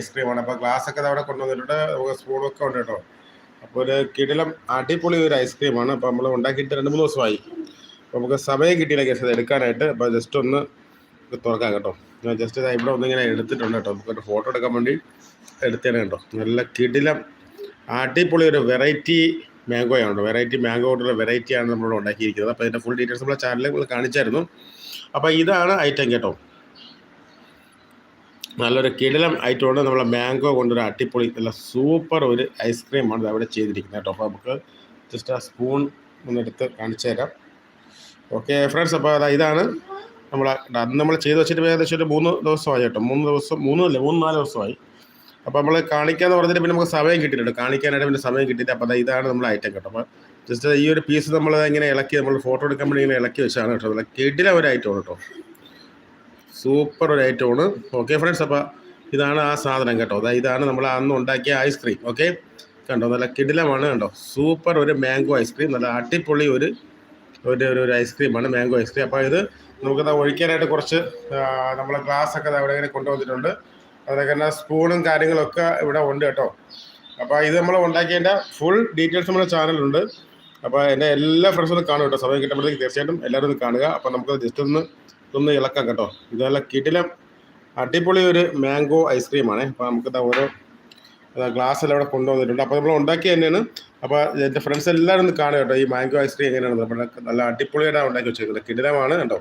ഐസ്ക്രീമാണ് അപ്പോൾ ഗ്ലാസ് ഒക്കെ അവിടെ കൊണ്ടുവന്നിട്ടുണ്ട്. നമുക്ക് ഒക്കെ ഉണ്ട് കേട്ടോ. അപ്പോൾ ഒരു കിടിലം അടിപൊളി ഒരു ഐസ്ക്രീമാണ് അപ്പോൾ നമ്മൾ ഉണ്ടാക്കിയിട്ട് രണ്ട് മൂന്ന് ദിവസമായി. അപ്പോൾ നമുക്ക് സമയം കിട്ടിയില്ല അത് എടുക്കാനായിട്ട്. അപ്പോൾ ജസ്റ്റ് ഒന്ന് തുറക്കാം കേട്ടോ. ഞാൻ ജസ്റ്റ് ഇതാ ഇവിടെ ഒന്നിങ്ങനെ എടുത്തിട്ടുണ്ട് കേട്ടോ. നമുക്ക് ഫോട്ടോ എടുക്കാൻ വേണ്ടി എടുത്തേനെ കേട്ടോ. നല്ല കിടിലം അടിപൊളി ഒരു വെറൈറ്റി മാംഗോ ആണ് വെറൈറ്റി മാംഗോ കൊണ്ടുള്ള വെറൈറ്റിയാണ് നമ്മളിവിടെ ഉണ്ടാക്കിയിരിക്കുന്നത്. അപ്പോൾ ഇതിന്റെ ഫുൾ ഡീറ്റെയിൽസ് നമ്മളെ ചാനലിൽ കാണിച്ചായിരുന്നു. അപ്പോൾ ഇതാണ് ഐറ്റം കേട്ടോ. നല്ലൊരു കിടിലം ഐറ്റമാണ്. നമ്മളെ മാംഗോ കൊണ്ടൊരു അടിപൊളി നല്ല സൂപ്പർ ഒരു ഐസ്ക്രീമാണ് അവിടെ ചെയ്തിരിക്കുന്നത് കേട്ടോ. അപ്പോൾ നമുക്ക് ജസ്റ്റ് ആ സ്പൂൺ ഒന്നെടുത്ത് കാണിച്ചു തരാം. ഓക്കെ ഫ്രണ്ട്സ് അപ്പോൾ അതാ ഇതാണ് നമ്മൾ അന്ന് നമ്മൾ ചെയ്ത് വെച്ചിട്ട് ഏകദേശം ഒരു മൂന്ന് ദിവസമായി കേട്ടോ. മൂന്ന് ദിവസം മൂന്നല്ല മൂന്ന് നാല് ദിവസമായി. അപ്പോൾ നമ്മൾ കാണിക്കാന്ന് പറഞ്ഞിട്ട് പിന്നെ നമുക്ക് സമയം കിട്ടിയിട്ടുണ്ട്. കാണിക്കാനായിട്ട് പിന്നെ സമയം കിട്ടിയിട്ട് അപ്പോൾ അതാ ഇതാണ് നമ്മൾ ഐറ്റം കേട്ടോ. അപ്പോൾ ജസ്റ്റ് ഈ ഒരു പീസ് നമ്മൾ ഇങ്ങനെ ഇളക്കി നമ്മൾ ഫോട്ടോ എടുക്കാൻ വേണ്ടി ഇങ്ങനെ ഇളക്കി വെച്ചാണ് കേട്ടോ. നല്ല കിടില ഒരു കേട്ടോ. സൂപ്പർ ഒരു ഐറ്റമാണ് ഓക്കെ ഫ്രണ്ട്സ് അപ്പോൾ ഇതാണ് ആ സാധനം കേട്ടോ. അതായത് ഇതാണ് നമ്മൾ അന്ന് ഉണ്ടാക്കിയ ഐസ്ക്രീം ഓക്കെ കണ്ടോ? നല്ല കിടിലമാണ് കണ്ടോ? സൂപ്പർ ഒരു മാംഗോ ഐസ്ക്രീം നല്ല അടിപൊളി ഒരു ഒരു ഒരു ഐസ്ക്രീമാണ് മാംഗോ ഐസ്ക്രീം അപ്പോൾ ഇത് നമുക്കത് ഒഴിക്കാനായിട്ട് കുറച്ച് നമ്മൾ ഗ്ലാസ് ഒക്കെ ദാ ഇവിടെ ഇങ്ങനെ കൊണ്ടുവന്നിട്ടുണ്ട്. അതൊക്കെ തന്നെ സ്പൂണും കാര്യങ്ങളൊക്കെ ഇവിടെ ഉണ്ട് കേട്ടോ. അപ്പോൾ ഇത് നമ്മൾ ഉണ്ടാക്കിയതിന്റെ ഫുൾ ഡീറ്റെയിൽസ് നമ്മുടെ ചാനലുണ്ട് അപ്പോൾ എന്റെ എല്ലാ ഫ്രണ്ട്സും കാണും കേട്ടോ. സമയം കിട്ടുമ്പോഴത്തേക്ക് തീർച്ചയായിട്ടും എല്ലാവരും കാണുക. അപ്പോൾ നമുക്ക് ജസ്റ്റ് ഒന്ന് ഒന്ന് ഇളക്കാം കേട്ടോ. ഇത് നല്ല കിടിലം അടിപൊളി ഒരു മാംഗോ ഐസ്ക്രീമാണ് അപ്പോൾ നമുക്ക് ഓരോ ഗ്ലാസ്സെല്ലാം ഇവിടെ കൊണ്ടുവന്നിട്ടുണ്ട്. അപ്പോൾ നമ്മൾ ഉണ്ടാക്കി തന്നെയാണ്. അപ്പോൾ എന്റെ ഫ്രണ്ട്സ് എല്ലാവരും ഒന്ന് കാണുക കേട്ടോ. ഈ മാംഗോ ഐസ്ക്രീം എങ്ങനെയാണ് നമ്മുടെ നല്ല അടിപൊളിയായിട്ടാണ് ഉണ്ടാക്കി വെച്ചിരിക്കുന്നത്. കിടിലമാണ് കേട്ടോ.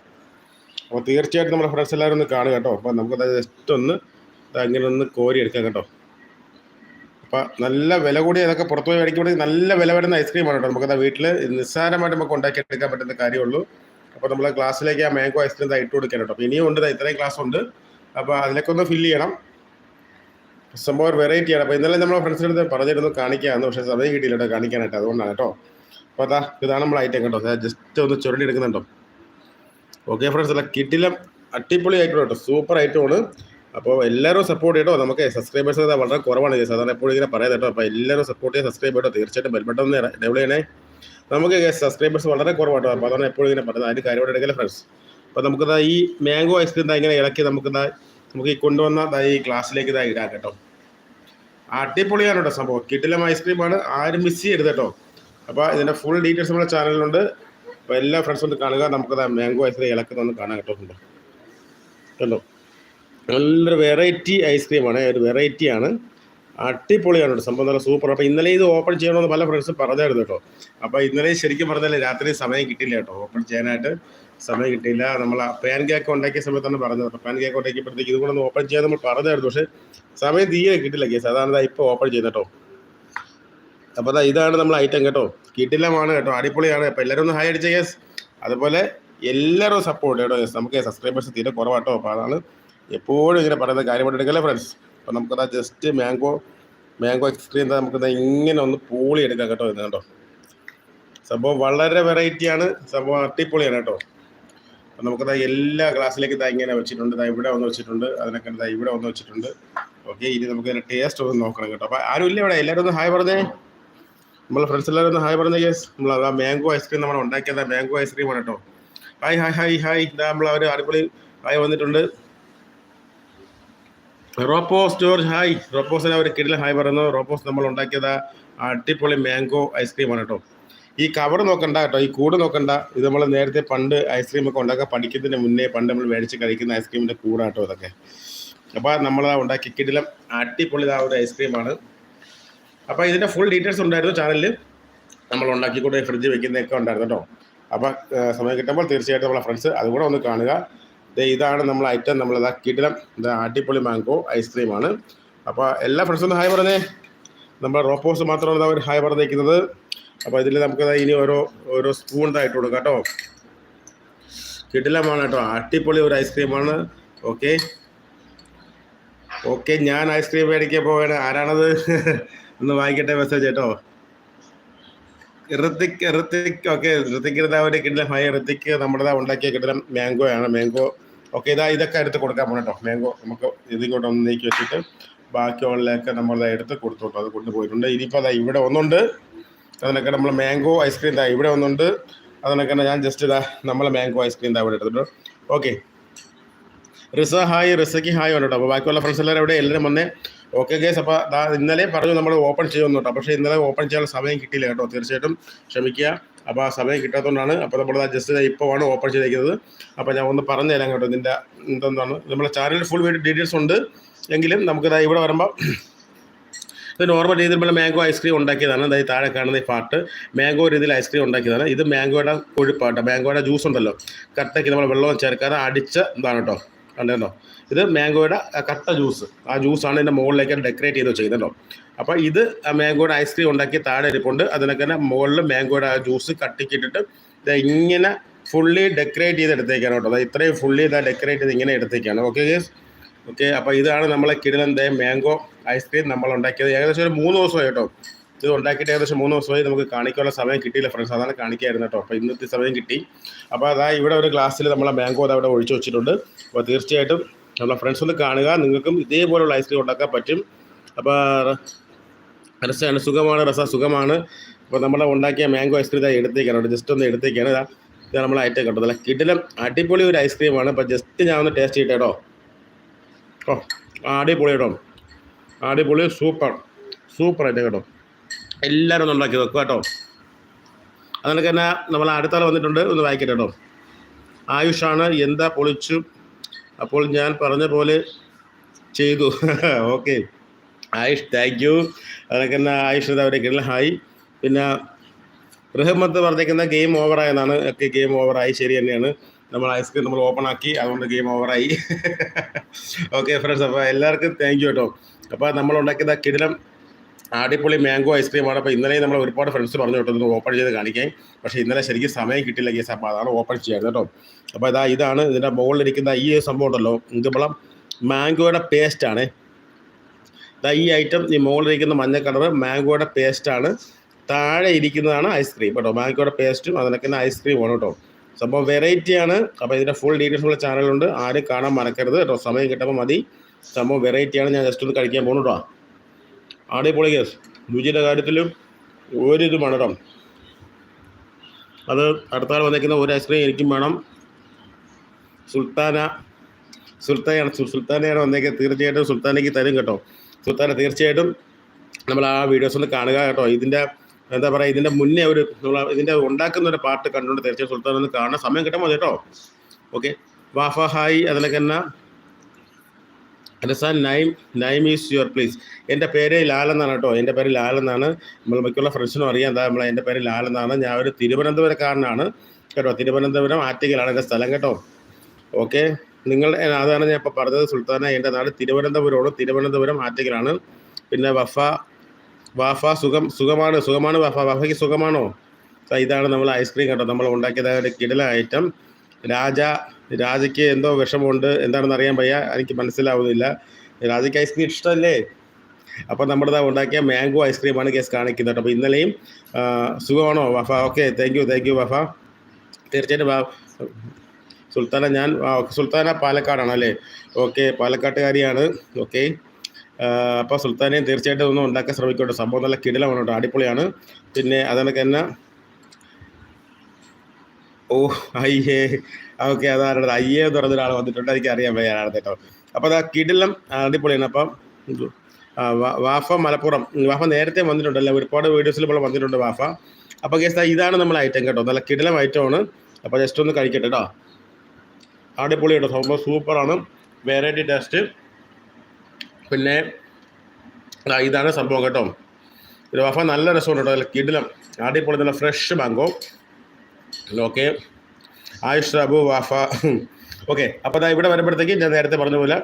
അപ്പോൾ തീർച്ചയായിട്ടും നമ്മുടെ ഫ്രണ്ട്സ് എല്ലാവരും ഒന്ന് കാണുക കേട്ടോ. അപ്പോൾ നമുക്കത് ജസ്റ്റ് ഒന്ന് ഇങ്ങനെ ഒന്ന് കോരി എടുക്കാം കേട്ടോ. അപ്പോൾ നല്ല വില കൂടി അതൊക്കെ പുറത്തുപോയി നല്ല വില വരുന്ന ഐസ്ക്രീമാണ് കേട്ടോ. നമുക്കത് വീട്ടിൽ നിസ്സാരമായിട്ട് നമുക്ക് ഉണ്ടാക്കി എടുക്കാൻ പറ്റുന്ന കാര്യമുള്ളൂ അപ്പോൾ നമ്മൾ ക്ലാസ്സിലേക്ക് ആ മാംഗോ ഐസ്ക്രീം ഇട്ട് കൊടുക്കാൻ കേട്ടോ. അപ്പോൾ ഇനിയും ഉണ്ട് ഇത്രയും ക്ലാസ് ഉണ്ട്. അപ്പോൾ അതിലേക്ക് ഒന്ന് ഫില്ല് ചെയ്യണം. സംഭവം ഒരു വെറൈറ്റിയാണ് അപ്പോൾ ഇന്നലെ നമ്മളെ ഫ്രണ്ട്സിന്റെ അടുത്ത് പറഞ്ഞിരുന്നു കാണിക്കാമെന്ന് പക്ഷേ സമയം കിട്ടിയില്ല കേട്ടോ കാണിക്കാനായിട്ട്. അതുകൊണ്ടാണ് കേട്ടോ. അപ്പോൾ അതാ ഇതാണ് നമ്മൾ ഐറ്റം കേട്ടോ. ജസ്റ്റ് ഒന്ന് ചുരണ്ടി എടുക്കുന്നുണ്ടോ ഓക്കെ ഫ്രണ്ട്സ് അല്ല കിട്ടിലും അടിപൊളി ഐറ്റം കേട്ടോ. സൂപ്പർ ഐറ്റമാണ് അപ്പോൾ എല്ലാവരും സപ്പോർട്ട് ചെയ്യട്ടോ. നമുക്ക് സബ്സ്ക്രൈബേഴ്സ് വളരെ കുറവാണ്. സാധാരണ എപ്പോഴും ഇങ്ങനെ പറയാം കേട്ടോ. അപ്പോൾ എല്ലാവരും സപ്പോർട്ട് ചെയ്യാൻ സബ്സ്ക്രൈബ് ചെയ്യട്ടോ. തീർച്ചയായിട്ടും ബെൽബട്ടം ഒന്ന് ഡെവലപ്പ് ചെയ്യണേ. നമുക്ക് സബ്സ്ക്രൈബേഴ്സ് വളരെ കുറവാണ് അപ്പോൾ അതാണ് എപ്പോഴും ഇങ്ങനെ പറയുന്നത് അതിന് കാര്യമായിട്ട് എടുക്കല്ലേ ഫ്രണ്ട്സ് അപ്പോൾ നമുക്കിതാ ഈ മാംഗോ ഐസ്ക്രീം ഇതാ ഇങ്ങനെ ഇളക്കി നമുക്കിതാ നമുക്ക് ഈ കൊണ്ടുവന്ന ഈ ഗ്ലാസ്സിലേക്ക് ഇതാ ഇടാം കേട്ടോ അടിപൊളിയാണ് കേട്ടോ സംഭവം കിട്ടിലും ഐസ്ക്രീമാണ് ആരും മിസ് ചെയ്യരുത് കേട്ടോ. അപ്പോൾ ഇതിന്റെ ഫുൾ ഡീറ്റെയിൽസ് നമ്മുടെ ചാനലിലുണ്ട് അപ്പോൾ എല്ലാ ഫ്രണ്ട്സും ഒന്ന് കാണുക. നമുക്കത് മാംഗോ ഐസ്ക്രീം ഇളക്കുന്നൊന്ന് കാണാൻ കേട്ടോ കണ്ടോ കണ്ടോ? നല്ലൊരു വെറൈറ്റി ഐസ്ക്രീമാണ് ഒരു വെറൈറ്റിയാണ് അടിപൊളിയാണ് കേട്ടോ സംഭവം നല്ല സൂപ്പർ അപ്പോൾ ഇന്നലെ ഇത് ഓപ്പൺ ചെയ്യണമെന്ന് പല ഫ്രണ്ട്സ് പറഞ്ഞായിരുന്നു കേട്ടോ. അപ്പോൾ ഇന്നലെ ശരിക്കും പറഞ്ഞാൽ രാത്രി സമയം കിട്ടില്ല കേട്ടോ. ഓപ്പൺ ചെയ്യാനായിട്ട് സമയം കിട്ടിയില്ല. നമ്മൾ പാൻ കേക്ക് ഉണ്ടാക്കിയ സമയത്താണ് പറഞ്ഞത്. അപ്പോൾ പാൻ കേക്ക് ഉണ്ടാക്കിയപ്പോഴത്തേക്ക് ഇതും കൂടെ ഒന്ന് ഓപ്പൺ ചെയ്യാൻ നമ്മൾ പറഞ്ഞായിരുന്നു. പക്ഷേ സമയം തീരെ കിട്ടില്ല കേസ്. അതാണ് ഇപ്പോൾ ഓപ്പൺ ചെയ്യുന്നത് കേട്ടോ. അപ്പോൾ അതാ ഇതാണ് നമ്മൾ ഐറ്റം കേട്ടോ. കിട്ടില്ലമാണ് കേട്ടോ. അടിപൊളിയാണ്. അപ്പോൾ എല്ലാവരും ഒന്ന് ഹൈ അടിച്ച കേസ് അതുപോലെ എല്ലാവരും സപ്പോർട്ട് കേട്ടോ. നമുക്ക് സബ്സ്ക്രൈബേഴ്സ് തീരെ കുറവാട്ടോ അപ്പോൾ അതാണ് എപ്പോഴും ഇങ്ങനെ പറയുന്ന കാര്യമായിട്ട് എടുക്കല്ലേ ഫ്രണ്ട്സ് അപ്പോൾ ആ ജസ്റ്റ് മാംഗോ മാംഗോ ഐസ്ക്രീം നമുക്കത് ഇങ്ങനെ ഒന്ന് പൂളി എടുക്കാം കേട്ടോ ഇത് കേട്ടോ സംഭവം വളരെ വെറൈറ്റിയാണ് സംഭവം അട്ടിപ്പൊളിയാണ് കേട്ടോ. അപ്പം നമുക്കത് എല്ലാ ഗ്ലാസ്സിലേക്ക് ഇതാ ഇങ്ങനെ വെച്ചിട്ടുണ്ട്. ഇതാ ഇവിടെ ഒന്ന് വെച്ചിട്ടുണ്ട്. അതിനൊക്കെ ഇതാ ഇവിടെ ഒന്ന് വെച്ചിട്ടുണ്ട്. ഓക്കെ ഇനി നമുക്ക് ഇതിന്റെ ടേസ്റ്റ് ഒന്ന് നോക്കണം കേട്ടോ. അപ്പോൾ ആരും ഇല്ല ഇവിടെ. എല്ലാവരും ഒന്ന് ഹായ് പറഞ്ഞേ. നമ്മളെ ഫ്രണ്ട്സ് എല്ലാവരും ഒന്ന് ഹായ് പറഞ്ഞേ യെസ് നമ്മൾ ആ മാംഗോ ഐസ്ക്രീം നമ്മൾ ഉണ്ടാക്കിയത് മാംഗോ ഐസ്ക്രീം ആണ് കേട്ടോ. ഹായ് ഹായ് ഹായ് ഹായ് ഇതാ നമ്മൾ അവർ അടിപൊളി ഹായ് വന്നിട്ടുണ്ട്. റോപ്പോസ് ജോർജ് ഹായ്. റോപ്പോസിന് അവർ കിടിലൻ ഹായ് പറയുന്നു. റോപ്പോസ് നമ്മൾ ഉണ്ടാക്കിയത് അടിപൊളി മാംഗോ ഐസ്ക്രീമാണ് കേട്ടോ. ഈ കവർ നോക്കണ്ട കേട്ടോ ഈ കൂട് നോക്കണ്ട. ഇത് നമ്മൾ നേരത്തെ പണ്ട് ഐസ്ക്രീം ഒക്കെ ഉണ്ടാക്കാൻ പഠിക്കുന്നതിന് മുന്നേ പണ്ട് നമ്മൾ മേടിച്ച് കഴിക്കുന്ന ഐസ്ക്രീമിന്റെ കൂടാട്ടോ ഇതൊക്കെ. അപ്പോൾ നമ്മൾ ഉണ്ടാക്കി കിടിലം അടിപൊളി ആ ഒരു ഐസ്ക്രീമാണ്. അപ്പോൾ ഇതിന്റെ ഫുൾ ഡീറ്റെയിൽസ് ഉണ്ടായിരുന്നു ചാനലിൽ നമ്മൾ ഉണ്ടാക്കിക്കൊണ്ട് ഫ്രിഡ്ജ് വെക്കുന്നതൊക്കെ ഉണ്ടായിരുന്നു കേട്ടോ. അപ്പോൾ സമയം കിട്ടുമ്പോൾ തീർച്ചയായിട്ടും നമ്മളെ ഫ്രണ്ട്സ് അതുകൂടെ ഒന്ന് കാണുക. ഇതാണ് നമ്മൾ ഐറ്റം. നമ്മൾ ഇതാ കിടിലം. ഇത് അടിപൊളി മാംഗോ ഐസ്ക്രീമാണ്. അപ്പോൾ എല്ലാ ഫ്രണ്ട്സും ഒന്ന് ഹായ് പറഞ്ഞേ. നമ്മൾ റോപ്പോസ് മാത്രമാണ് അവർ ഹായ് പറഞ്ഞേക്കുന്നത്. അപ്പോൾ ഇതിൽ നമുക്ക് ഇനി ഓരോ ഓരോ സ്പൂൺ ഇതായിട്ട് കൊടുക്കാം കേട്ടോ. കിടിലമാണ് കേട്ടോ. അടിപൊളി ഒരു ഐസ്ക്രീമാണ്. ഓക്കെ. ഓക്കെ ഞാൻ ഐസ്ക്രീം മേടിക്കാൻ പോവുകയാണ് ആരാണത്? ഒന്ന് വായിക്കട്ടെ മെസ്സേജ് കേട്ടോ. ഋത്തിക് ഋത്തിക് ഓക്കെ. ഋത്തിക്ക് ഇതാ ഒരു കിടിലം. ഹൈ ഋത്തിക്ക് നമ്മുടെ ഉണ്ടാക്കിയ കിടിലം മാംഗോ ആണ് മാംഗോ ഓക്കെ ഇതാ ഇതൊക്കെ എടുത്ത് കൊടുക്കാൻ പോകണം മാംഗോ നമുക്ക് ഇതും കൂടെ ഒന്ന് നീക്കി വെച്ചിട്ട് ബാക്കിയുള്ളതൊക്കെ നമ്മൾ എടുത്ത് കൊടുത്തോട്ടോ. അത് കൊണ്ടുപോയിട്ടുണ്ട് ഇനിയിപ്പോൾ അതാ ഇവിടെ ഒന്നുണ്ട്. അതിനൊക്കെ നമ്മൾ മാംഗോ ഐസ്ക്രീം ഇതാ ഇവിടെ ഒന്നുണ്ട്. അതിനൊക്കെ ഞാൻ ജസ്റ്റ് ഇതാ നമ്മളെ മാംഗോ ഐസ്ക്രീം ഇതാ ഇവിടെ എടുത്തിട്ടുണ്ട്. ഓക്കെ. റിസ ഹായ്. റിസയ്ക്ക് ഹായ് ഉണ്ട് കേട്ടോ. അപ്പോൾ ബാക്കിയുള്ള ഫ്രണ്ട്സ് എല്ലാവരും ഇവിടെ എല്ലാവരും വന്നേ. ഓക്കെ ഗേസ് അപ്പോൾ ഇന്നലെ പറഞ്ഞു നമ്മൾ ഓപ്പൺ ചെയ്യുമെന്ന് കേട്ടോ. പക്ഷേ ഇന്നലെ ഓപ്പൺ ചെയ്യാനുള്ള സമയം കിട്ടിയില്ല കേട്ടോ. തീർച്ചയായിട്ടും ക്ഷമിക്കുക. അപ്പോൾ ആ സമയം കിട്ടാത്തതുകൊണ്ടാണ് അപ്പോൾ നമ്മൾ ജസ്റ്റ് ഇപ്പോൾ ആണ് ഓപ്പൺ ചെയ്തേക്കുന്നത് അപ്പോൾ ഞാൻ ഒന്ന് പറഞ്ഞു തരാം കേട്ടോ ഇതിന്റെ എന്തെന്നാണ് നമ്മുടെ ചാനലിൽ ഫുൾ വീഡിയോ ഡീറ്റെയിൽസ് ഉണ്ട്. എങ്കിലും നമുക്കിതാ ഇവിടെ വരുമ്പോൾ ഇത് നോർമൽ രീതിയിൽ നമ്മൾ മാംഗോ ഐസ്ക്രീം ഉണ്ടാക്കിയതാണ്. അതായത് താഴെ കാണുന്ന ഈ പാട്ട് മാംഗോ രീതിയിൽ ഐസ്ക്രീം ഉണ്ടാക്കിയതാണ്. ഇത് മാംഗോയുടെ കൊഴുപ്പാട്ടോ. മാംഗോയുടെ ജ്യൂസ് ഉണ്ടല്ലോ. കട്ടയ്ക്ക് നമ്മൾ വെള്ളം ചേർക്കാതെ അടിച്ച ഇതാണ് കേട്ടോ. കണ്ടോ? ഇത് മാംഗോയുടെ കട്ട ജ്യൂസ് ആ ജ്യൂസാണ് ഇതിന്റെ മുകളിലേക്ക് ഡെക്കറേറ്റ് ചെയ്ത് വെച്ചിരിക്കുന്നത് അപ്പോൾ ഇത് മാംഗോയുടെ ഐസ്ക്രീം ഉണ്ടാക്കി താഴെ ഇരിപ്പുണ്ട്. അതിനൊക്കെ തന്നെ മുകളിൽ മാംഗോയുടെ ആ ജ്യൂസ് കട്ടിക്കിട്ടിട്ട് ഇങ്ങനെ ഫുള്ളി ഡെക്കറേറ്റ് ചെയ്ത് എടുത്തേക്കാണ് കേട്ടോ. അതായത് ഇത്രയും ഫുള്ളി ഇതാ ഡെക്കറേറ്റ് ചെയ്ത് ഇങ്ങനെ എടുത്തേക്കാണ്. ഓക്കെ ഗേസ് ഓക്കെ അപ്പോൾ ഇതാണ് നമ്മളെ കിടിലന്റെ മാംഗോ ഐസ്ക്രീം നമ്മൾ ഉണ്ടാക്കിയത്. ഏകദേശം ഒരു മൂന്ന് ദിവസമായി കേട്ടോ. ഇത് ഉണ്ടാക്കിയിട്ട് ഏകദേശം മൂന്ന് ദിവസമായി നമുക്ക് കാണിക്കാനുള്ള സമയം കിട്ടിയില്ല ഫ്രണ്ട്സ് അതാണ് കാണിക്കായിരുന്നു കേട്ടോ. അപ്പോൾ ഇന്നത്തെ സമയം കിട്ടി. അപ്പോൾ അതാ ഇവിടെ ഒരു ഗ്ലാസ്സിൽ നമ്മളെ മാംഗോ അത് അവിടെ ഒഴിച്ചു വെച്ചിട്ടുണ്ട്. അപ്പോൾ തീർച്ചയായിട്ടും നമ്മളെ ഫ്രണ്ട്സ് ഒന്ന് കാണുക. നിങ്ങൾക്കും ഇതേപോലുള്ള ഐസ്ക്രീം ഉണ്ടാക്കാൻ പറ്റും. അപ്പോൾ രസമാണ് സുഖമാണ് രസ സുഖമാണ്. അപ്പോൾ നമ്മൾ ഉണ്ടാക്കിയ മാംഗോ ഐസ്ക്രീം ഇതാ എടുത്തേക്കാണ്. ജസ്റ്റ് ഒന്ന് എടുത്തേക്കാണ്. ഇതാ ഇത് നമ്മൾ ഐറ്റം കേട്ടോ നല്ല കിടിലം അടിപൊളി ഒരു ഐസ്ക്രീമാണ് അപ്പോൾ ജസ്റ്റ് ഞാൻ ഒന്ന് ടേസ്റ്റ് ചെയ്യട്ടെ കേട്ടോ. ഓ അടിപൊളി കേട്ടോ. അടിപൊളി സൂപ്പർ സൂപ്പർ ആയിട്ട് കേട്ടോ. എല്ലാവരും ഒന്ന് ഉണ്ടാക്കി വെക്കുക കേട്ടോ. അതുകൊണ്ട് തന്നെ നമ്മൾ അടുത്താൾ വന്നിട്ടുണ്ട്. ഒന്ന് വായിക്കട്ടെ കേട്ടോ. ആയുഷാണ് എന്താ പൊളിച്ചു? അപ്പോൾ ഞാൻ പറഞ്ഞ പോലെ ചെയ്തു. ഓക്കെ ആയുഷ് താങ്ക് യു അതൊക്കെ തന്നെ ആയുഷ് അവരൊക്കെയുള്ള ഹായ് പിന്നെ റഹ്മത്ത് വർദ്ധിക്കുന്ന ഗെയിം ഓവറായെന്നാണ് ഒക്കെ ഗെയിം ഓവറായി ശരി തന്നെയാണ്. നമ്മൾ ഐസ്ക്രീം നമ്മൾ ഓപ്പൺ ആക്കി. അതുകൊണ്ട് ഗെയിം ഓവറായി ഓക്കെ ഫ്രണ്ട്സ് അപ്പോൾ എല്ലാവർക്കും താങ്ക് യു കേട്ടോ. അപ്പോൾ നമ്മൾ ഉണ്ടാക്കിയത് കിടിലം അടിപൊളി മാംഗോ ഐസ്ക്രീമാണ് അപ്പോൾ ഇന്നലെ നമ്മൾ ഒരുപാട് ഫ്രണ്ട്സ് പറഞ്ഞു കേട്ടോ ഓപ്പൺ ചെയ്ത് കാണിക്കാൻ. പക്ഷേ ഇന്നലെ ശരിക്കും സമയം കിട്ടില്ല കേസ് അപ്പോൾ അതാണ് ഓപ്പൺ ചെയ്യാറ് കേട്ടോ. അപ്പോൾ ഇതാ ഇതാണ് ഇതിന്റെ മുകളിലിരിക്കുന്ന ഈ സംഭവം ഉണ്ടല്ലോ. ഇത് മാംഗോയുടെ പേസ്റ്റാണ് ഈ ഐറ്റം ഈ മുകളിലിരിക്കുന്ന മഞ്ഞ കളർ മാംഗോയുടെ പേസ്റ്റാണ് താഴെ ഇരിക്കുന്നതാണ് ഐസ്ക്രീം കേട്ടോ. മാംഗോയുടെ പേസ്റ്റും അതിനൊക്കെ തന്നെ ഐസ്ക്രീമാണ് കേട്ടോ. സംഭവം വെറൈറ്റിയാണ് അപ്പോൾ ഇതിന്റെ ഫുൾ ഡീറ്റെയിൽസ് ഉള്ള ചാനലുണ്ട് ആരും കാണാൻ മറക്കരുത് കേട്ടോ. സമയം കിട്ടുമ്പോൾ മതി. സംഭവം വെറൈറ്റിയാണ് ഞാൻ ജസ്റ്റ് ഒന്ന് കഴിക്കാൻ പോകുന്നു കേട്ടോ. ആടെ കേസ്. രുചിയുടെ കാര്യത്തിലും ഒരിതുമാണ് കേട്ടോ. അത് അടുത്താൾ വന്നേക്കുന്ന ഒരു ഐസ്ക്രീം എനിക്കും വേണം. സുൽത്താന സുൽത്താനാണ് സുൽത്താനയാണ് വന്നേക്കുക തീർച്ചയായിട്ടും സുൽത്താനയ്ക്ക് തരും കേട്ടോ. സുൽത്താന തീർച്ചയായിട്ടും നമ്മൾ ആ വീഡിയോസ് ഒന്ന് കാണുക കേട്ടോ. ഇതിന്റെ എന്താ പറയുക ഇതിന്റെ മുന്നേ ഒരു ഇതിന്റെ ഉണ്ടാക്കുന്ന ഒരു പാട്ട് കണ്ടുകൊണ്ട് തീർച്ചയായും സുൽത്താൻ ഒന്ന് കാണാൻ സമയം കിട്ടാൻ മതി കേട്ടോ. ഓക്കെ വാഫ ഹായ് അതിലൊക്കെ എന്നാ? Name name is your please. എന്റെ പേര് ലാൽ എന്നാണ് കേട്ടോ. എന്റെ പേര് ലാൽ എന്നാണ്. നമ്മൾ മിക്കുള്ള ഫ്രണ്ട്സിനും അറിയാം. എന്താ നമ്മളെ എന്റെ പേര് ലാൽ എന്നാണ്. ഞാൻ ഒരു തിരുവനന്തപുരക്കാരനാണ് കേട്ടോ. തിരുവനന്തപുരം ആറ്റിക്കലാണ് എന്റെ സ്ഥലം കേട്ടോ. ഓക്കെ നിങ്ങൾ അതാണ് ഞാൻ ഇപ്പോൾ പറഞ്ഞത് സുൽത്താന. എന്റെ നാട് തിരുവനന്തപുരമാണ്. തിരുവനന്തപുരം ആറ്റക്കലാണ് പിന്നെ വഫ വാഫ സുഖം സുഖമാണ്. സുഖമാണ് വഫ. വഫയ്ക്ക് സുഖമാണോ? ഇതാണ് നമ്മൾ ഐസ്ക്രീം കേട്ടോ നമ്മൾ ഉണ്ടാക്കിയത് ഒരു കിടല ഐറ്റം രാജ രാജയ്ക്ക് എന്തോ വിഷമമുണ്ട്. എന്താണെന്ന് അറിയാൻ വയ്യ. എനിക്ക് മനസ്സിലാവുന്നില്ല. രാജയ്ക്ക് ഐസ്ക്രീം ഇഷ്ടമല്ലേ? അപ്പോൾ നമ്മുടെ ഉണ്ടാക്കിയ മാംഗോ ഐസ്ക്രീമാണ് കേസ് കാണിക്കുന്നത്. അപ്പോൾ ഇന്നലെയും സുഖമാണോ Wafa? Okay thank you thank you Wafa. തീർച്ചയായിട്ടും സുൽത്താന ഞാൻ സുൽത്താന പാലക്കാടാണ് അല്ലേ? ഓക്കെ പാലക്കാട്ടുകാരിയാണ്. ഓക്കെ. അപ്പോൾ സുൽത്താനെയും തീർച്ചയായിട്ടും ഒന്ന് ഉണ്ടാക്കാൻ ശ്രമിക്കട്ടെ. സംഭവം നല്ല കിടിലമാണ് കേട്ടോ അടിപൊളിയാണ്. പിന്നെ അതിനൊക്കെ തന്നെ ഓ അയ്യേ ഓക്കെ അതാണ് അയ്യേ എന്ന് ഒരാൾ വന്നിട്ടുണ്ട്. എനിക്ക് അറിയാൻ വയ്യ കേട്ടോ. അപ്പോൾ അതാ കിടിലം അടിപൊളിയാണ്. അപ്പം വാഫ മലപ്പുറം വാഫ നേരത്തെ വന്നിട്ടുണ്ടല്ലോ ഒരുപാട് വീഡിയോസിൽ ഇപ്പോൾ വന്നിട്ടുണ്ട് വാഫ. അപ്പോൾ കേസ് ഇതാണ് നമ്മൾ ഐറ്റം കേട്ടോ നല്ല കിടിലം ഐറ്റമാണ് അപ്പോൾ ജസ്റ്റ് ഒന്ന് കഴിക്കട്ടെ കേട്ടോ. അടിപൊളി കേട്ടോ സംഭവം സൂപ്പറാണ്. വെറൈറ്റി ടേസ്റ്റ് പിന്നെ ഇതാണ് സംഭവം കേട്ടോ. ഇത് വഫ നല്ല രസമുണ്ട് കേട്ടോ. അതിൽ കിടിലം അടിപൊളി നല്ല fresh mango okay Ayush Abu Wafa. Okay അപ്പോൾ ദാ ഇവിടെ വരുമ്പോഴത്തേക്ക് ഞാൻ നേരത്തെ പറഞ്ഞ പോലെ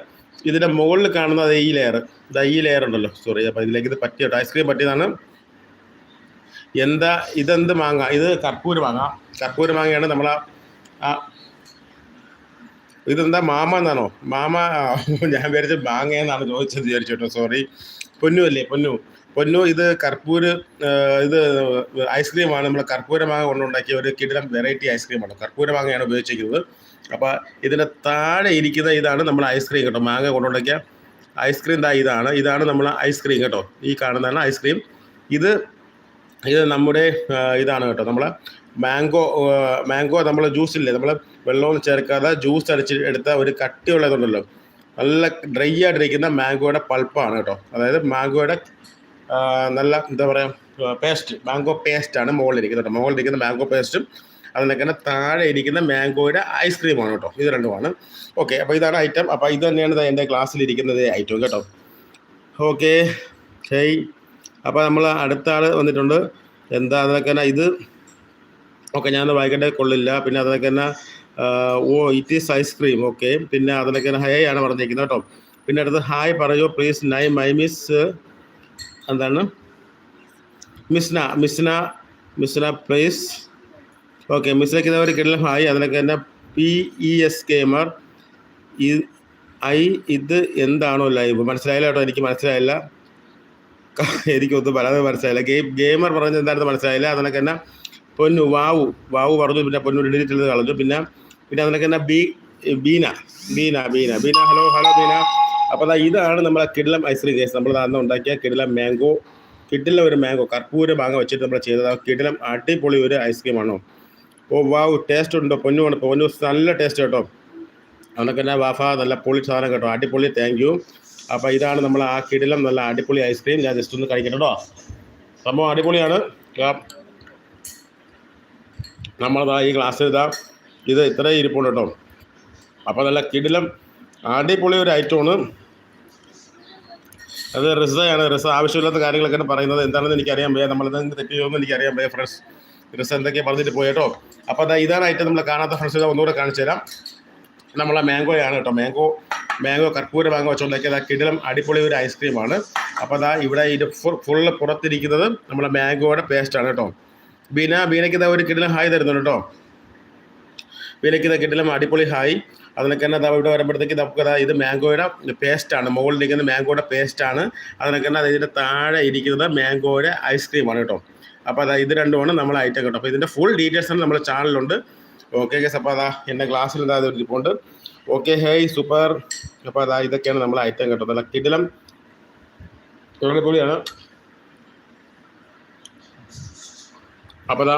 ഇതിന്റെ മുകളിൽ കാണുന്ന അത് ഈ ലെയർ ഇതാ ഈ ലെയർ ഉണ്ടല്ലോ. സോറി അപ്പോൾ ഇതിലേക്ക് ഇത് പറ്റിയ കേട്ടോ. ഐസ്ക്രീം പറ്റിയതാണ്. എന്താ ഇതെന്ത് മാങ്ങ? ഇത് കർപ്പൂര് മാങ്ങ. കർപ്പൂര് മാങ്ങയാണ് നമ്മൾ ആ ഇതെന്താ മാമ എന്നാണോ? മാമ ഞാൻ വിചാരിച്ച മാങ്ങ എന്നാണ് ചോദിച്ചത് വിചാരിച്ചു കേട്ടോ സോറി പൊന്നു അല്ലേ പൊന്നു? പൊന്നു ഇത് കർപ്പൂര് ഇത് ഐസ്ക്രീമാണ് നമ്മൾ കർപ്പൂര മാങ്ങ കൊണ്ടുണ്ടാക്കിയ ഒരു കിടിലം വെറൈറ്റി ഐസ്ക്രീമാണ് കർപ്പൂര മാങ്ങയാണ് ഉപയോഗിച്ചിരിക്കുന്നത്. അപ്പോൾ ഇതിന്റെ താഴെ ഇരിക്കുന്ന ഇതാണ് നമ്മൾ ഐസ്ക്രീം കേട്ടോ. മാങ്ങ കൊണ്ടുണ്ടാക്കിയ ഐസ്ക്രീം ദാ ഇതാണ്. ഇതാണ് നമ്മൾ ഐസ്ക്രീം കേട്ടോ. ഈ കാണുന്നതാണ് ഐസ്ക്രീം. ഇത് ഇത് നമ്മുടെ ഇതാണ് കേട്ടോ. നമ്മൾ മാംഗോ മാംഗോ നമ്മൾ ജ്യൂസ് ഇല്ലേ? നമ്മൾ വെള്ളമൊന്നും ചേർക്കാതെ ജ്യൂസ് അടിച്ച് എടുത്ത ഒരു കട്ടിയുള്ളതുണ്ടല്ലോ. നല്ല ഡ്രൈ ആയിട്ടിരിക്കുന്ന മാംഗോയുടെ പൾപ്പാണ് കേട്ടോ. അതായത് മാംഗോയുടെ നല്ല എന്താ പറയുക പേസ്റ്റ് മാംഗോ പേസ്റ്റാണ് മുകളിലിരിക്കുന്നത് കേട്ടോ. മുകളിലിരിക്കുന്ന മാംഗോ പേസ്റ്റും അതിനൊക്കെ തന്നെ താഴെ ഇരിക്കുന്ന മാംഗോയുടെ ഐസ്ക്രീമാണ് കേട്ടോ. ഇത് രണ്ടുമാണ്. ഓക്കെ അപ്പോൾ ഇതാണ് ഐറ്റം അപ്പോൾ ഇത് തന്നെയാണ് എന്റെ ക്ലാസ്സിലിരിക്കുന്നത് ഐറ്റം കേട്ടോ. ഓക്കെ ശരി. അപ്പോൾ നമ്മൾ അടുത്ത ആൾ വന്നിട്ടുണ്ട്. എന്താ അതൊക്കെ ഇത് ഓക്കെ ഞാൻ വായിക്കേണ്ട കൊള്ളില്ല. പിന്നെ അതൊക്കെ തന്നെ ഓ it is ice cream okay പിന്നെ അതിനൊക്കെ ഹൈ ആണ് പറഞ്ഞിരിക്കുന്നത് കേട്ടോ. പിന്നെ അടുത്ത് ഹായ് പറയോ പ്ലീസ് നൈ മൈ മിസ് എന്താണ്? മിസ്ന മിസ്ന മിസ്ന പ്ലീസ് ഓക്കെ മിസ്സിലേക്ക് ഇതവർ കിട്ടില്ല. ഹായ് അതിനൊക്കെ തന്നെ പി ഇ എസ് കെമർ ഐ ഇത് എന്താണോ ലൈവ് മനസ്സിലായില്ല കേട്ടോ എനിക്ക് മനസ്സിലായില്ല. എനിക്കൊന്നും പറയാതെ മനസ്സിലായില്ല. ഗെയിം ഗെയിമർ പറഞ്ഞത് എന്താണെന്ന് മനസ്സിലായില്ല. അതിനൊക്കെ തന്നെ പൊന്നു വാവു വാവു പറഞ്ഞു പിന്നെ പൊന്നു ഡിജിറ്റൽ കളഞ്ഞു. പിന്നെ പിന്നെ അതിനൊക്കെ തന്നെ B Beena Beena Beena Beena. Hello hello Beena. അപ്പോൾ ഇതാണ് നമ്മളെ കിടിലം ഐസ്ക്രീം കേസ് നമ്മൾ അന്ന് ഉണ്ടാക്കിയ കിടിലം മാംഗോ കിടിലം ഒരു മാംഗോ കർപ്പൂര മാങ്ങ വെച്ചിട്ട് നമ്മൾ ചെയ്തത്. കിടിലം അടിപൊളി ഒരു ഐസ്ക്രീമാണോ ഓ വാവ് ടേസ്റ്റ് ഉണ്ടോ? പൊന്നു വേണം പൊന്നു നല്ല ടേസ്റ്റ് കേട്ടോ. അതിനൊക്കെ തന്നെ വാഫ നല്ല പൊളി സാധനം കേട്ടോ. അടിപൊളി താങ്ക് യു അപ്പോൾ ഇതാണ് നമ്മൾ ആ കിടിലം നല്ല അടിപൊളി ഐസ്ക്രീം ഞാൻ ജസ്റ്റ് ഒന്ന് കഴിക്കട്ടെ കേട്ടോ സംഭവം അടിപൊളിയാണ്. നമ്മളതാ ഈ ഗ്ലാസ്സിൽ ഇതാ ഇത് ഇത്രയും ഇരിപ്പുണ്ട് കേട്ടോ. അപ്പോൾ നല്ല കിടിലം അടിപൊളി ഒരു ഐറ്റമാണ് അത് റിസയാണ്. റിസ ആവശ്യമില്ലാത്ത കാര്യങ്ങളൊക്കെയാണ് പറയുന്നത്. എന്താണെന്ന് എനിക്കറിയാൻ വയ്യ. നമ്മളിത് തെറ്റ് ചെയ്യുമെന്ന് എനിക്കറിയാൻ വയ്യ ഫ്രണ്ട്സ് റിസ എന്തൊക്കെയാണ് പറഞ്ഞിട്ട് പോയേട്ടോ അപ്പോൾ അതാ ഇതാണ് ഐറ്റം നമ്മൾ കാണാത്ത ഫ്രണ്ട്സ് ഒന്നുകൂടെ കാണിച്ചു തരാം. നമ്മളെ മാംഗോയാണ് കേട്ടോ. മാംഗോ മാംഗോ കർപ്പൂര മാംഗോ വെച്ചുണ്ടാക്കിയത് അതാ കിടിലം അടിപൊളി ഒരു ഐസ്ക്രീമാണ് അപ്പോൾ അതാ ഇവിടെ ഇത് ഫുള്ള് പുറത്തിരിക്കുന്നത് നമ്മളെ മാംഗോയുടെ പേസ്റ്റാണ് കേട്ടോ. ബീന ബീനയ്ക്ക് ഇതാ ഒരു കിടിലം ഹായ് തരുന്നുണ്ട് കേട്ടോ. ബീനയ്ക്ക് ഇത് കിട്ടില്ല. അടിപൊളി ഹായ് അതിനൊക്കെ തന്നെ ഇവിടെ വരുമ്പോഴത്തേക്ക് നമുക്ക് ദാ ഇത് മാംഗോയുടെ പേസ്റ്റാണ് മുകളിലിരിക്കുന്ന മാംഗോയുടെ പേസ്റ്റാണ് അതിനൊക്കെ തന്നെ അതിന്റെ താഴെ ഇരിക്കുന്നത് മാംഗോയുടെ ഐസ്ക്രീമാണ് കേട്ടോ. അപ്പോൾ അതാ ഇത് രണ്ടുമാണ് നമ്മൾ ഐറ്റം കേട്ടോ. അപ്പോൾ ഇതിന്റെ ഫുൾ ഡീറ്റെയിൽസ് ആണ് നമ്മുടെ ചാനലിലുണ്ട് ഓക്കെ ഗസ് അപ്പോൾ അതാ എന്റെ ക്ലാസ്സിൽ ഇതാ ഇരിപ്പുണ്ട്. ഓക്കെ ഹേയ് സൂപ്പർ അപ്പോൾ അതാ ഇതൊക്കെയാണ് നമ്മൾ ഐറ്റം കേട്ടോ. നല്ല കിടിലം അടിപൊളിയാണ്. അപ്പോൾ അതാ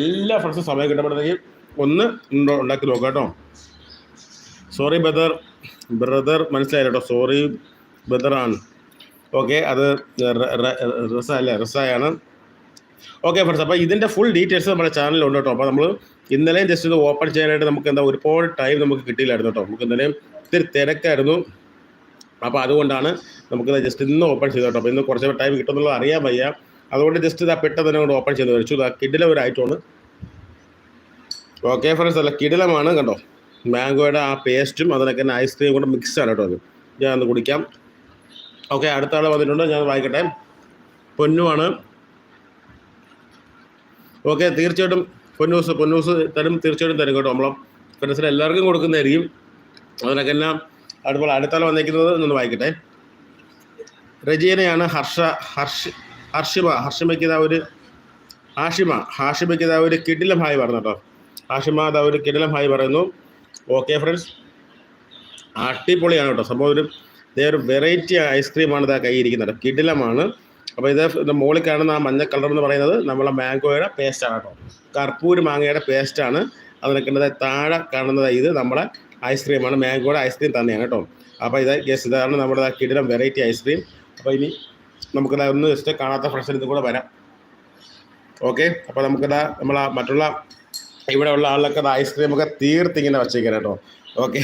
എല്ലാ ഫ്രണ്ട്സും സമയം കിട്ടുമ്പോഴത്തേക്ക് ഒന്ന് ഉണ്ടോ ഉണ്ടാക്കി നോക്കാം കേട്ടോ. സോറി ബ്രദർ ബ്രദർ മനസ്സിലായില്ല കേട്ടോ. സോറി ബ്രദറാണ് ഓക്കെ അത് റിസ അല്ലേ ഓക്കെ ഫ്രണ്ട്സ് അപ്പോൾ ഇതിന്റെ ഫുൾ ഡീറ്റെയിൽസ് നമ്മുടെ ചാനലിലുണ്ട് കേട്ടോ. അപ്പോൾ നമ്മൾ ഇന്നലെയും ജസ്റ്റ് ഇത് ഓപ്പൺ ചെയ്യാനായിട്ട് നമുക്ക് എന്താ ഒരുപാട് ടൈം നമുക്ക് കിട്ടിയില്ലായിരുന്നു കേട്ടോ. നമുക്ക് ഇന്നലെയും ഇത്തിരി തിരക്കായിരുന്നു. അപ്പോൾ അതുകൊണ്ടാണ് നമുക്ക് ജസ്റ്റ് ഇന്ന് ഓപ്പൺ ചെയ്തു കേട്ടോ. അപ്പോൾ ഇന്ന് കുറച്ച് ടൈം കിട്ടുമെന്നുള്ളത് അറിയാൻ വയ്യ. അതുകൊണ്ട് ജസ്റ്റ് ഇതാ പെട്ടെന്ന് തന്നെ ഓപ്പൺ ചെയ്ത് വെച്ചു. ഇതാ കിഡിലെ ഒരു ഐറ്റമാണ് ഓക്കെ ഫ്രണ്ട്സ് അല്ല കിടിലമാണ് കണ്ടോ? മാംഗോയുടെ ആ പേസ്റ്റും അതിനൊക്കെ തന്നെ ഐസ്ക്രീം കൂടെ മിക്സ് ആണ് കേട്ടോ അത്. ഞാൻ ഒന്ന് കുടിക്കാം. ഓക്കെ അടുത്ത ആൾ വന്നിട്ടുണ്ട്. ഞാൻ വായിക്കട്ടെ. പൊന്നുവാണ്. ഓക്കെ തീർച്ചയായിട്ടും പൊന്നൂസ് പൊന്നൂസ് തരും തീർച്ചയായിട്ടും തരും കേട്ടോ നമ്മളെ ഫ്രണ്ട്സിന് എല്ലാവർക്കും കൊടുക്കുന്നതായിരിക്കും. അതിനൊക്കെ തന്നെ അടുത്ത അടുത്താൾ വന്നിരിക്കുന്നത് ഒന്ന് വായിക്കട്ടെ. രജീനയാണ് ഹർഷ ഹർഷ ഹർഷിമ ഹർഷിമയ്ക്ക് ഇതാ ഒരു ഹാഷിമ ഹാഷിമയ്ക്ക് ഇതാ ഒരു കിടിലമായി പറഞ്ഞു കേട്ടോ. ഹാഷിമ അവർ കിടിലം ഹായ് പറയുന്നു. ഓക്കെ ഫ്രണ്ട്സ് അടിപൊളിയാണ് കേട്ടോ. സംഭവം ഒരു ഇതേ വെറൈറ്റി ഐസ്ക്രീമാണ് ഇതാ കയ്യിരിക്കുന്നത് കിടിലമാണ്. അപ്പോൾ ഇത് മുകളിൽ കാണുന്ന ആ മഞ്ഞ കളർ എന്ന് പറയുന്നത് നമ്മളെ മാംഗോയുടെ പേസ്റ്റാണ് കേട്ടോ. കർപ്പൂര് മാങ്ങയുടെ പേസ്റ്റാണ് അത് നിൽക്കുന്നത് താഴെ കാണുന്നത് ഇത് നമ്മളെ ഐസ്ക്രീമാണ് മാംഗോയുടെ ഐസ്ക്രീം തന്നെയാണ് കേട്ടോ. അപ്പോൾ ഇത് ഗസ് ഇതാണ് നമ്മുടെ കിടിലം വെറൈറ്റി ഐസ്ക്രീം അപ്പോൾ ഇനി നമുക്കിത് ഒന്ന് ജസ്റ്റ് കാണാത്ത ഫ്രണ്ട്സിന് ഇത് കൂടെ വരാം. ഓക്കെ അപ്പോൾ നമുക്കിതാ നമ്മളാ മറ്റുള്ള ഇവിടെ ഉള്ള ആളിലൊക്കെ ഐസ്ക്രീമൊക്കെ തീർത്തിങ്ങനെ വച്ചിരിക്കണം കേട്ടോ ഓക്കെ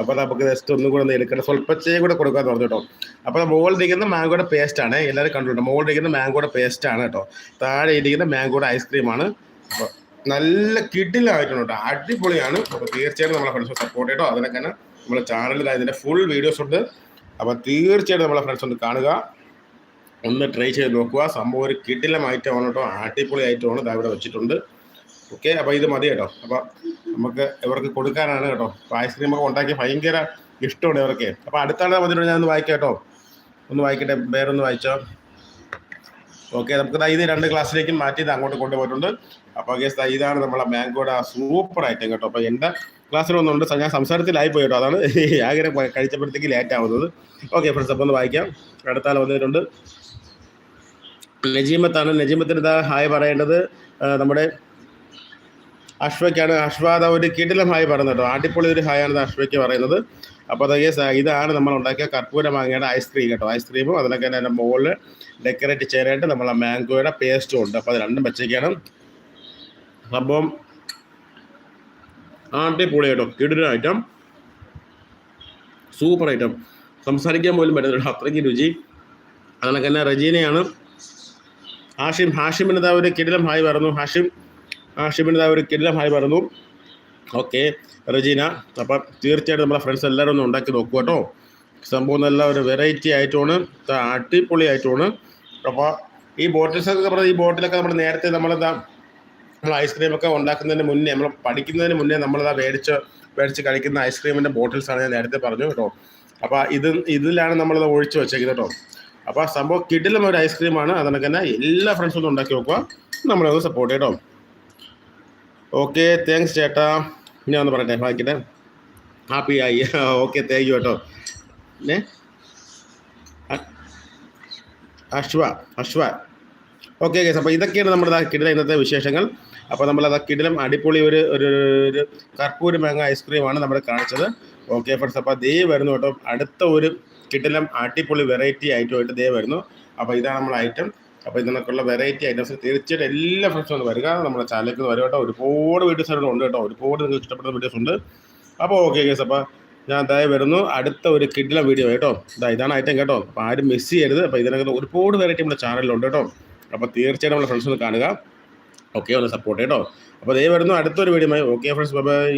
അപ്പോൾ നമുക്ക് ജസ്റ്റ് ഒന്നും കൂടെ ഒന്ന് എടുക്കണം സ്വല്പച്ചയും കൂടെ കൊടുക്കാൻ പറഞ്ഞു കേട്ടോ അപ്പോൾ മുകളിൽ ഇരിക്കുന്ന മാംഗോയുടെ പേസ്റ്റാണ് എല്ലാവരും കണ്ടിട്ടുണ്ട്? മുകളിൽ ഇരിക്കുന്ന മാംഗോയുടെ പേസ്റ്റാണ് കേട്ടോ താഴെ ഇരിക്കുന്ന മാംഗോയുടെ ഐസ്ക്രീമാണ് അപ്പോൾ നല്ല കിഡിലായിട്ടുണ്ട് കേട്ടോ അടിപൊളിയാണ്. അപ്പോൾ തീർച്ചയായിട്ടും നമ്മളെ ഫ്രണ്ട്സ് സപ്പോർട്ട് കേട്ടോ അതിനൊക്കെ തന്നെ നമ്മുടെ ചാനലിൽ അതിന്റെ ഫുൾ വീഡിയോസ് ഉണ്ട്. അപ്പോൾ തീർച്ചയായിട്ടും നമ്മളെ ഫ്രണ്ട്സ് ഒന്ന് കാണുക. ഒന്ന് ട്രൈ ചെയ്ത് നോക്കുക. സംഭവം ഒരു കിടിലം ഐറ്റമാണ് കേട്ടോ അടിപൊളി ഐറ്റമാണ് ഇതാ ഇവിടെ വെച്ചിട്ടുണ്ട്. ഓക്കെ അപ്പോൾ ഇത് മതി കേട്ടോ. അപ്പോൾ നമുക്ക് ഇവർക്ക് കൊടുക്കാനാണ് കേട്ടോ. അപ്പോൾ ഐസ്ക്രീമൊക്കെ ഉണ്ടാക്കി ഭയങ്കര ഇഷ്ടമാണ് ഇവർക്ക്. അപ്പോൾ അടുത്താണ് ആളെ വന്നിട്ട് ഞാൻ ഒന്ന് വായിക്കാം കേട്ടോ. ഒന്ന് വായിക്കട്ടെ വേറൊന്ന് വായിച്ചോ. ഓക്കെ നമുക്ക് ഇത് രണ്ട് ക്ലാസ്സിലേക്കും മാറ്റി ഇത് അങ്ങോട്ട് കൊണ്ടുപോയിട്ടുണ്ട്. അപ്പോൾ ദാ ഇതാണ് നമ്മളെ മാംഗോയുടെ സൂപ്പർ ഐറ്റം കേട്ടോ. അപ്പോൾ എന്റെ ക്ലാസ്സിലൊന്നുണ്ട് ഞാൻ സംസാരത്തിലായി പോയി കേട്ടോ. അതാണ് ആഗ്രഹം കഴിച്ചപ്പോഴത്തേക്ക് ലേറ്റ് ആവുന്നത്. ഓക്കെ ഫ്രണ്ട്സ് അപ്പോൾ ഒന്ന് വായിക്കാം. അടുത്ത ആൾ വന്നിട്ടുണ്ട്. നജീമത്താണ്. നജീമത്തിന് ഇതാ ഹായ് പറയേണ്ടത്. നമ്മുടെ അശ്വയ്ക്കാണ് അശ്വാദ ഒരു കിടിലം ഹായ് പറയുന്നത് കേട്ടോ അടിപൊളി ഒരു ഹായ് ആണ് ഇത് അശ്വയ്ക്ക് പറയുന്നത്. അപ്പോൾ അതൊക്കെ ഇതാണ് നമ്മൾ ഉണ്ടാക്കിയ കർപ്പൂര മാങ്ങയുടെ ഐസ്ക്രീം കേട്ടോ. ഐസ്ക്രീമും അതിനൊക്കെ തന്നെ അതിന്റെ മുകളിൽ ഡെക്കറേറ്റ് ചെയ്യാനായിട്ട് നമ്മൾ ആ മാംഗോയുടെ പേസ്റ്റും ഉണ്ട്. അപ്പോൾ അത് രണ്ടും വെച്ചേക്കാണ്. സംഭവം അടിപൊളി കേട്ടോ. കിടിലൻ ഐറ്റം സൂപ്പർ ഐറ്റം സംസാരിക്കാൻ പോലും പറ്റുന്നു അത്രയ്ക്ക് രുചി. അതിനൊക്കെ തന്നെ റജീനയാണ്. ഹാഷിം ഹാഷിമിന് ഒരു കിടിലം ഹായ് പറഞ്ഞു. ഹാഷിം ഹാഷിമിന് ഇതാ ഒരു കിടിലം ഹായ് പറഞ്ഞു. ഓക്കെ റജീന അപ്പം തീർച്ചയായിട്ടും നമ്മളെ ഫ്രണ്ട്സ് എല്ലാവരും ഒന്ന് ഉണ്ടാക്കി നോക്കുക കേട്ടോ. സംഭവം നല്ല ഒരു വെറൈറ്റി ആയിട്ടുമാണ് അടിപൊളി ആയിട്ടുമാണ് അപ്പോൾ ഈ ബോട്ടിൽസ് ഒക്കെ പറഞ്ഞാൽ ഈ ബോട്ടിലൊക്കെ നമ്മൾ നേരത്തെ നമ്മളെന്താ നമ്മൾ ഐസ്ക്രീമൊക്കെ ഉണ്ടാക്കുന്നതിന് മുന്നേ നമ്മൾ പഠിക്കുന്നതിന് മുന്നേ നമ്മളിതാ മേടിച്ച് മേടിച്ച് കഴിക്കുന്ന ഐസ്ക്രീമിന്റെ ബോട്ടിൽസാണ് ഞാൻ നേരത്തെ പറഞ്ഞു കേട്ടോ. അപ്പോൾ ഇത് ഇതിലാണ് നമ്മളത് ഒഴിച്ച് വെച്ചേക്കുന്നത് കേട്ടോ. അപ്പോൾ സംഭവം കിടിലം ഒരു ഐസ്ക്രീമാണ് അതിനൊക്കെ തന്നെ എല്ലാ ഫ്രണ്ട്സും ഒന്ന് ഉണ്ടാക്കി നോക്കുക. നമ്മളെ ഒന്ന് സപ്പോർട്ട് കേട്ടോ. ഓക്കെ താങ്ക്സ് ചേട്ടാ. ഞാൻ ഒന്ന് പറയട്ടെ വായിക്കട്ടെ. ഹാപ്പി ആയി. ഓക്കെ താങ്ക് യു കേട്ടോ പിന്നെ അശ്വ അശ്വ. ഓക്കെ ഗൈസ് അപ്പോൾ ഇതൊക്കെയാണ് നമ്മുടെ കിടില ഇന്നത്തെ വിശേഷങ്ങൾ. അപ്പോൾ നമ്മൾ അത് കിടിലം അടിപൊളി ഒരു ഒരു ഒരു കർപ്പൂര മാങ്ങ ഐസ്ക്രീമാണ് നമ്മൾ കാണിച്ചത്. ഓക്കെ ഫ്രണ്ട്സ് അപ്പോൾ ദേ വരുന്നു കേട്ടോ. അടുത്ത ഒരു കിടിലം അടിപൊളി വെറൈറ്റി ആയിട്ടുമായിട്ട് ദേ വരുന്നു. അപ്പോൾ ഇതാണ് നമ്മൾ ഐറ്റം അപ്പോൾ ഇതിനൊക്കെയുള്ള വെറൈറ്റി ഐറ്റംസ് തീർച്ചയായിട്ടും എല്ലാ ഫ്രണ്ട്സും ഒന്ന് വരിക. നമ്മുടെ ചാനലിലേക്ക് വരും കേട്ടോ. ഒരുപാട് വീഡിയോസ് ഉണ്ട് കേട്ടോ. ഒരുപാട് നിങ്ങൾക്ക് ഇഷ്ടപ്പെടുന്ന വീഡിയോസ് ഉണ്ട്. അപ്പോൾ ഓക്കെ കേസ് അപ്പോൾ ഞാൻ അതായത് വരുന്നു. അടുത്ത ഒരു കിഡില വീഡിയോ കേട്ടോ. ഇതാ ഇതാണ് ഐറ്റം കേട്ടോ. അപ്പോൾ ആരും മിസ് ചെയ്യരുത്. അപ്പോൾ ഇതിനകത്ത് ഒരുപാട് വെറൈറ്റി നമ്മുടെ ചാനലിലുണ്ട് കേട്ടോ. അപ്പോൾ തീർച്ചയായിട്ടും നമ്മുടെ ഫ്രണ്ട്സ് ഒന്ന് കാണുക. ഓക്കെ ഒന്ന് സപ്പോർട്ട് കേട്ടോ. അപ്പോൾ ദേ വരുന്നു. അടുത്തൊരു video okay friends bye bye